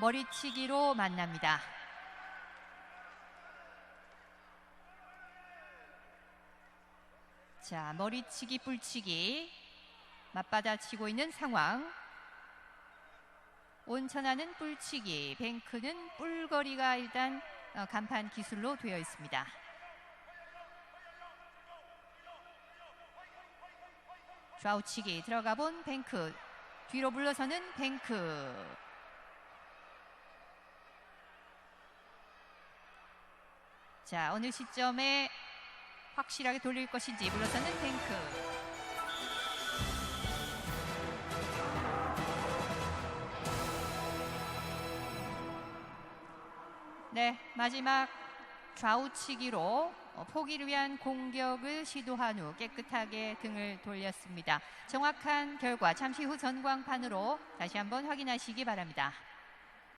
머리치기로 만납니다. 자, 머리치기, 뿔치기 맞받아치고 있는 상황. 온천하는 뿔치기, 뱅크는 뿔거리가 일단 어, 간판 기술로 되어 있습니다. 좌우치기 들어가 본 뱅크 뒤로 물러서는 뱅크 자 어느 시점에 확실하게 돌릴 것인지 물러서는 뱅크 네 마지막 좌우치기로 어, 포기를 위한 공격을 시도한 후 깨끗하게 등을 돌렸습니다. 정확한 결과 잠시 후 전광판으로 다시 한번 확인하시기 바랍니다.